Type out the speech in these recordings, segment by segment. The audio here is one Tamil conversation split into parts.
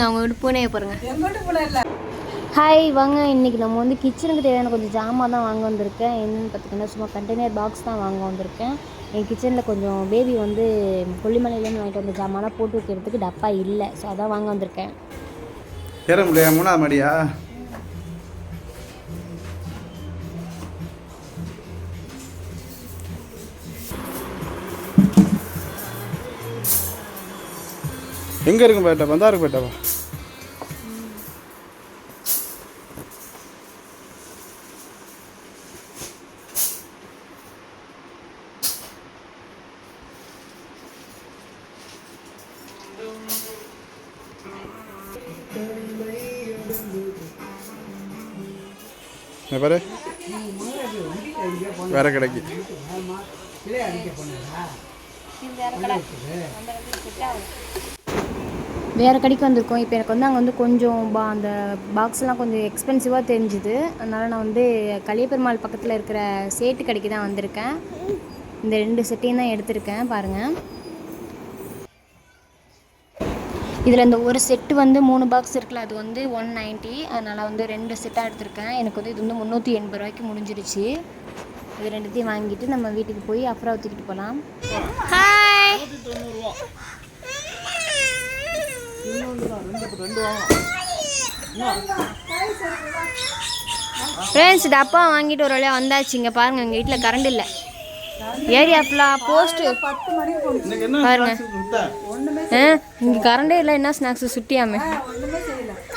பாருங்க அவங்க வீட்டு பூனையை பாருங்க. எங்கிட்ட போல இல்லை. ஹாய் வாங்க. இன்றைக்கி நம்ம வந்து கிச்சனுக்கு தேவையான கொஞ்சம் ஜாமான் தான் வாங்க வந்திருக்கேன். என்னென்னு பார்த்தீங்கன்னா சும்மா கண்டெய்னர் பாக்ஸ் தான் வாங்க வந்திருக்கேன். என் கிச்சனில் கொஞ்சம் பேபி வந்து கொல்லிமலையிலேருந்து வாங்கிட்டு வந்த ஜாமான்லாம் போட்டு வைக்கிறதுக்கு டப்பா இல்லை. ஸோ அதான் வாங்க வந்திருக்கேன். ஏற முடியாது மூணாவது மாடியா? எங்க இருக்கும் பேட்டா? பந்தாருக்கு பேட்டாவா? இங்க பாரு. வேற கடைக்கு. வேறு கடைக்கு வந்திருக்கோம். இப்போ எனக்கு வந்து அங்கே வந்து கொஞ்சம் பா அந்த பாக்ஸ்லாம் கொஞ்சம் எக்ஸ்பென்சிவாக தெரிஞ்சுது. அதனால் நான் வந்து கலியபெருமாள் பக்கத்தில் இருக்கிற சேட்டு கடைக்கு தான் வந்திருக்கேன். இந்த ரெண்டு செட்டையும் தான் எடுத்திருக்கேன். பாருங்கள் இதில் இந்த ஒரு செட்டு வந்து மூணு பாக்ஸ் இருக்குல்ல அது வந்து ஒன் நைன்ட்டி அதனால் வந்து ரெண்டு செட்டாக எடுத்திருக்கேன். எனக்கு வந்து இது வந்து முந்நூற்றி எண்பது ரூபாய்க்கு முடிஞ்சிருச்சு. இது ரெண்டுத்தையும் வாங்கிட்டு நம்ம வீட்டுக்கு போய் அப்புறம் தூக்கிட்டு போகலாம் ஹாய் ஃப்ரெண்ட்ஸ் டப்பா வாங்கிட்டு ஒரு வழியாக வந்தாச்சு. இங்கே பாருங்கள் எங்கள் வீட்டில் கரண்ட் இல்லை. ஏரியா ஃபுல்லாக போஸ்ட்டு பாருங்க. ஆ இங்கே கரண்டே இல்லை என்ன ஸ்நாக்ஸ் சுட்டியாமே?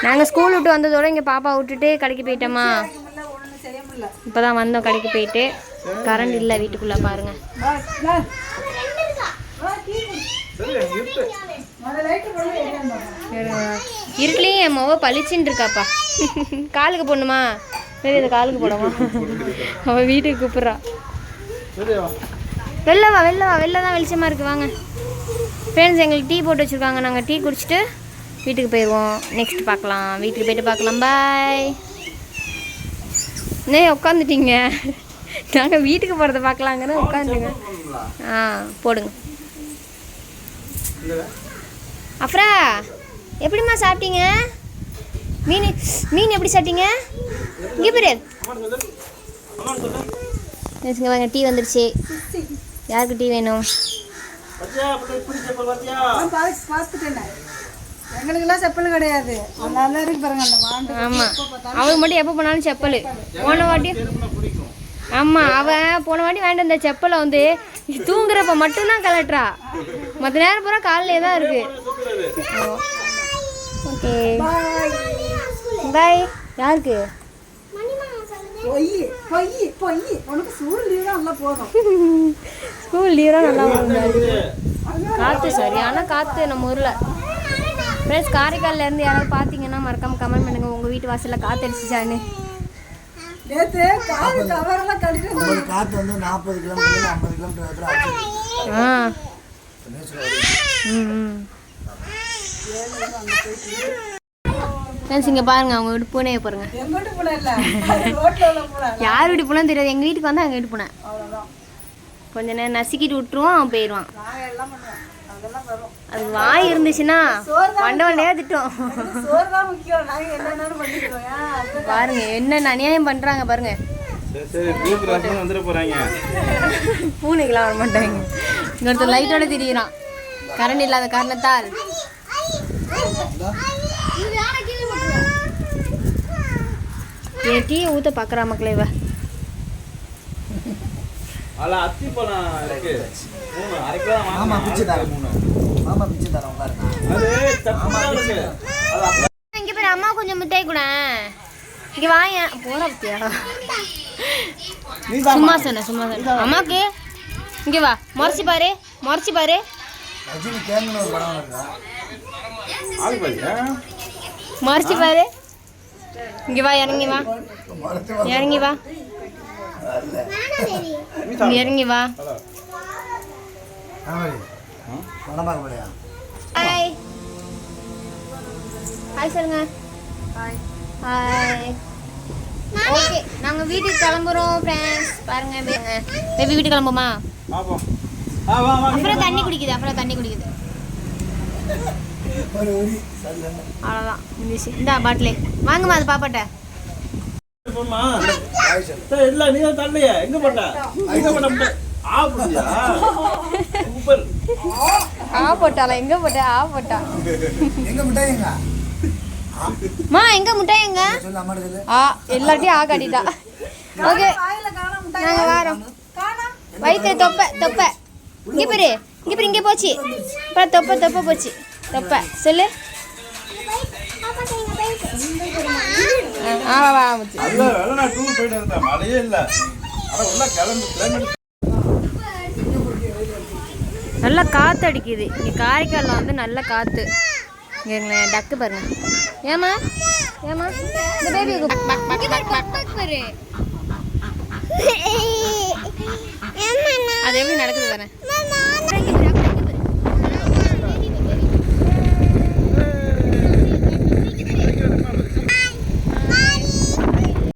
நாங்கள் ஸ்கூல் விட்டு வந்ததோட இங்கே பாப்பா விட்டுட்டு கடைக்கு போயிட்டோமா? இப்போ தான் வந்தோம் கடைக்கு போயிட்டு. கரண்ட் இல்லை வீட்டுக்குள்ளே பாருங்கள் வா, இருக்கலையும் என் மொவ பளிச்சுன்னு இருக்காப்பா. காலுக்கு போடணுமா? சரி இதை காலுக்கு போடமா அவன் வீட்டுக்கு கூப்பிட்றா. வெளில வா வெளில வா வெளில தான் வெளிச்சமாக இருக்குது வாங்க. ஃப்ரெண்ட்ஸ் எங்களுக்கு டீ போட்டு வச்சுருக்காங்க. நாங்கள் டீ குடிச்சிட்டு வீட்டுக்கு போயிடுவோம் நெக்ஸ்ட் பார்க்கலாம். வீட்டுக்கு போயிட்டு பார்க்கலாம். பாய் நே உட்காந்துட்டீங்க? நாங்கள் வீட்டுக்கு போகிறத பார்க்கலாங்கன்னு உட்காந்துங்க. ஆ போடுங்க. அஃப்ரா எப்படிம்மா சாப்பிட்டீங்க? மீன் மீன் எப்படி சாப்பிட்டீங்க? இங்கே பேரு. இங்க வாங்க டீ வந்துடுச்சு யாருக்கு டீ வேணும். எங்களுக்கெல்லாம் செப்பல் கிடையாது. நல்லா இருக்கு பாருங்க அந்த வாண்டு ஆமாம் அவளுக்கு மட்டும் எப்போ போனாலும் செப்பல். போன வாட்டி ஆமாம் அவன் போன வாட்டி வாங்கிட்டு வந்த செப்பலை வந்து தூங்குறப்ப மட்டும்தான் கலட்டுறா. மற்ற நேரம் பூரா காலிலே தான் இருக்கு. ஓகே. பாய். யாருக்கு? ஸ்கூல் லீவராக நல்லா காற்று சரியான காற்று நம்ம ஊரில். ஃப்ரெண்ட்ஸ் காரைக்கால்ல இருந்து யாராவது பார்த்தீங்கன்னா மறக்காம கமெண்ட் பண்ணுங்க. உங்கள் வீட்டு வாசலில் காற்று அடிச்சிச்சான்னு காற்று வந்து நாற்பது கிலோமீட்டர் ஐம்பது கிலோமீட்டர் ஆ. ம் ம். ஃப்ரெண்ட்ஸ் இங்கே பாருங்க அவங்க வீட்டு பூனையை பாருங்க. யார் வீட்டு பூனை தெரியாது. எங்கள் வீட்டுக்கு வந்து அங்கே வீட்டு பூனை. கொஞ்ச நேரம் நசுக்கிட்டு விட்டுருவோம் அவன் போயிடுவான். அது வாய் இருந்துச்சுன்னா வண்ட வண்டையாக திட்டம். பாருங்க என்ன அநியாயம் பண்ணுறாங்க பாருங்க. பூனைக்கெல்லாம் வர மாட்டாங்க. இன்னொருத்தர் லைட்டோட திரியிறான். கரண்ட் இல்லாத காரணத்தால். என் டீயை ஊற்ற பார்க்குறா மக்களே இவ அதுல அத்தி பழம் இருக்கு மூணு அரை கிலோ மாமா. பிச்சு தரேன் மூணு. மாமா பிச்சு தரேன் அப்படியே இங்கே பேர் அம்மா கொஞ்சம் மிட்டாய் கூட. இங்கே வாங்க போட பத்தியா சும்மா சொன்னேன் சும்மா சொன்னேன் அம்மாக்கு இங்கே வா. முறைச்சி பாரு முறைச்சி பாரு. ரஜினி ஒரு படம் முறைச்சி பாரு. இங்கே வா இறங்கி வா. இறங்கி வா. இறங்கி வா. ஹாய் ஹாய் சொல்லுங்க. ஹாய் ஹாய் ஓகே நாங்கள் வீட்டுக்கு கிளம்புறோம் ஃப்ரெண்ட்ஸ் பாருங்க பேபி வீட்டுக்கு கிளம்புமா அப்புறம் தண்ணி குடிக்குது அப்புறம் தண்ணி குடிக்குது. அவ்வளோதான் இந்தா பாட்டிலே. வாங்கம்மா அது பாப்பாட்ட. நீ தான் தரலையே எங்க எங்க? ஆ புடியா சூப்பர். ஆ போட்டாளா எங்கே போட்டா? ஆ போட்டா எங்க மிட்டாய் எங்க? மா எங்க முட்டாய் எங்க? சொல்லு அம்மா சொல்லு. ஆ எல்லாத்தையும் ஆ காட்டிட்டா ஓகே வாரோம். வயிற்று தொப்பை தொப்பை. இங்கே பாரு இங்கே பாரு இங்கே போச்சு. அப்புறம் தொப்பை தொப்பை போச்சு. தொப்பை. சொல்லு. நல்லா காற்று அடிக்குது. இங்கே காரைக்காலில் வந்து நல்ல காற்று இங்கே டக்கு பாருங்க. ஏமா ஏமா இந்த பேபி அது எப்படி நடக்குது பாரு.